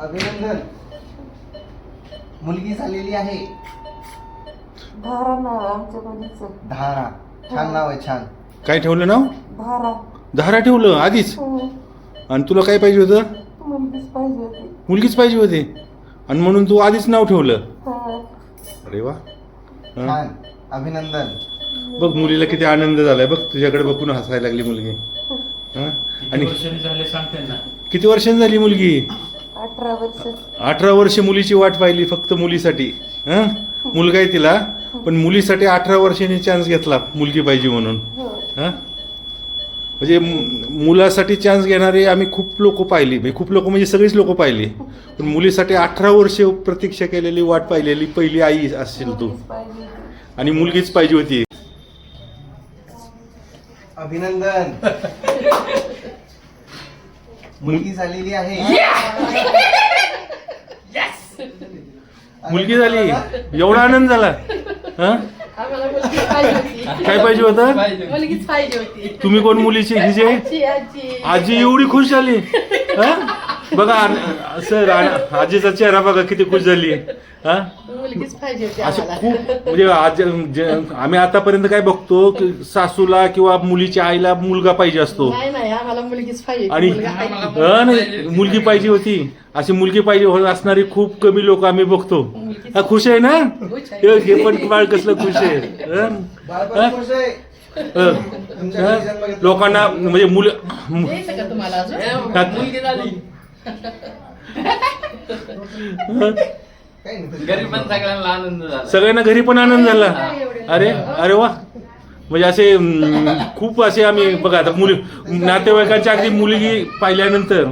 अभिनंदन. मुलगी झालेली आहे. आमच्या मुलीचं धारा. छान नाव आहे छान. काय ठेवलं नाव? भारा धारा ठेवलं आधीच? हो. आणि तुला काय पाहिजे होतं? मुलगीच पाहिजे होती. मुलगीच पाहिजे होती? आणि म्हणून तू आधीच नाव ठेवलं? हा. अरे वा. हं. छान. अभिनंदन. बघ मुलीला किती आनंद झालाय. बघ तुझ्याकडे बघून हसायला लागली मुलगी. हं? आणि वर्षांनी झाले सांग त्यांना. किती वर्षांनी झाली मुलगी? अठरा वर्ष. अठरा वर्ष मुलीची वाट पाहिली फक्त मुलीसाठी. हं? मुलगा आहे तिला पण मुलीसाठी अठरा वर्षांनी चान्स घेतला मुलगी पाहिजे म्हणून. हो? म्हणजे मुलासाठी चान्स घेणारे आम्ही खूप लोक पाहिली. म्हणजे खूप लोक म्हणजे सगळीच लोक पाहिली. पण मुलीसाठी अठरा वर्ष प्रतीक्षा केलेली वाट पाहिलेली पहिली आई असेल तू. आणि मुलगीच पाहिजे होती. अभिनंदन. मुलगी झालेली आहे. मुलगी झाली. एवढा आनंद झाला. हं? आम्हाला मुलगीच पाहिजे होती. काय पाहिजे होतं? मुलगीच पाहिजे होती. तुम्ही कोण मुलीचे? हिजे आजी आजी. आजी एवढी खुश झाली. हं? बघा सर आजीचा चेहरा बघा किती खुश झाली. हा? मुलगीच पाहिजे होती असे आम्हाला. खूप म्हणजे आज जे- आम्ही आतापर्यंत काय बघतो की सासूला किंवा मुलीच्या आईला मुलगा पाहिजे असतो. नाही नाही आम्हाला मुलगीच पाहिजे होती. आणि मुलगा. हं, नाही, पाहिजे होती. अशी मुलगी पाहिजे हो- असणारी खूप कमी लोक आम्ही बघतो. हा, खुश आहे ना? खुश आहे. हे हे पण बाळ कसलं खुश आहे. हं? खुश हं? हं? लोकांना म्हणजे मुलं मु- द्यायचं का तुम्हाला अजून? मुलगी झाली. घरी पण सगळ्यांना आनंद झाला. सगळ्यांना घरी पण आनंद झाला. अरे अरे वा. म्हणजे असे अं, खूप असे आम्ही बघा आता मुली नातेवाईकांच्या अगदी मुलगी पाहिल्यानंतर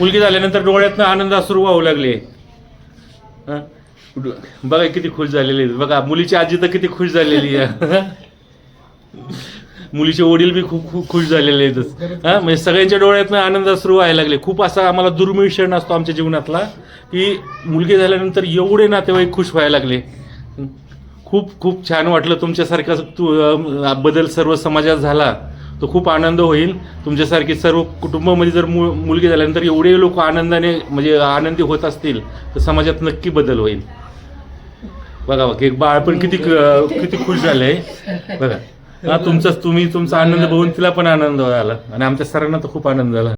मुलगी झाल्यानंतर डोळ्यातनं आनंद अश्रू वाहू लागले. हं? बघा किती खुश झालेले आहेत. बघा मुलीची आजी तर किती खुश झालेली आहे. मुलीचे वडील बी खूप खूप खुश झालेले आहेत. हा म्हणजे सगळ्यांच्या डोळ्यातनं आनंद सुरू व्हायला लागले. खूप असा आम्हाला दुर्मिळ क्षण असतो आमच्या जीवनातला की मुलगी झाल्यानंतर एवढे नातेवाईक खुश व्हायला लागले. खूप खूप छान वाटलं तुमच्यासारखा तू बदल सर्व समाजात झाला तो खूप आनंद होईल. तुमच्यासारखी सर्व कुटुंबामध्ये जर मु मुलगी झाल्यानंतर एवढे लोक आनंदाने म्हणजे आनंदी होत असतील तर समाजात नक्की बदल होईल. बघा बघा एक बाळ पण किती किती खुश झालं आहे बघा. हा तुमचा तुम्ही तुमचा आनंद बघून तिला पण आनंद झाला. आणि आमच्या सर्वांना तर खूप आनंद झाला.